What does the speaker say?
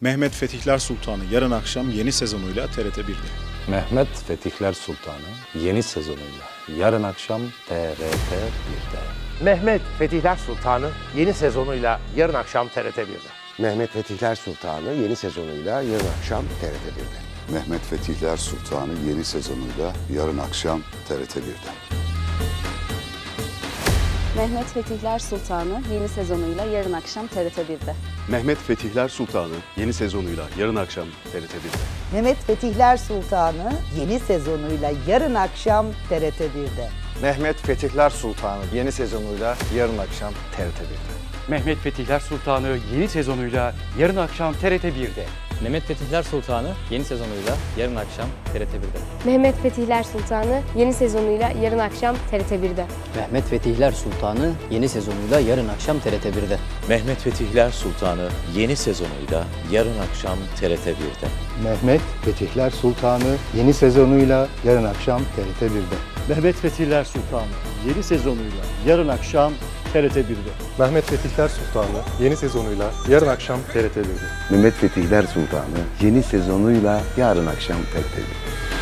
Mehmet Fetihler Sultanı yarın akşam yeni sezonuyla TRT 1'de. Mehmet Fetihler Sultanı yeni sezonuyla yarın akşam TRT 1'de. Mehmet Fetihler Sultanı yeni sezonuyla yarın akşam TRT 1'de. Mehmet Fetihler Sultanı yeni sezonuyla yarın akşam TRT 1'de. Mehmet Fetihler Sultanı yeni sezonuyla yarın akşam TRT 1'de. Mehmet Fetihler Sultanı yeni sezonuyla yarın akşam TRT 1'de. Mehmet Fetihler Sultanı yeni sezonuyla yarın akşam TRT 1'de. Mehmet Fetihler Sultanı yeni sezonuyla yarın akşam TRT 1'de. Mehmet Fetihler Sultanı yeni sezonuyla yarın akşam TRT 1'de. Mehmet Fetihler Sultanı yeni sezonuyla yarın akşam TRT 1'de. Mehmet Fetihler Sultanı yeni sezonuyla yarın akşam TRT 1'de. Mehmet Fetihler Sultanı yeni sezonuyla yarın akşam TRT 1'de. Mehmet Fetihler Sultanı yeni sezonuyla yarın akşam TRT 1'de. Mehmet Fetihler Sultanı yeni sezonuyla yarın akşam TRT 1'de. Mehmet Fetihler Sultanı yeni sezonuyla yarın akşam TRT 1'de. Mehmet Fetihler Sultanı yeni sezonuyla yarın akşam TRT 1'de. Mehmet Fetihler Sultanı yeni sezonuyla yarın akşam TRT 1'de. Mehmet Fetihler Sultanı yeni sezonuyla yarın akşam TRT 1'de.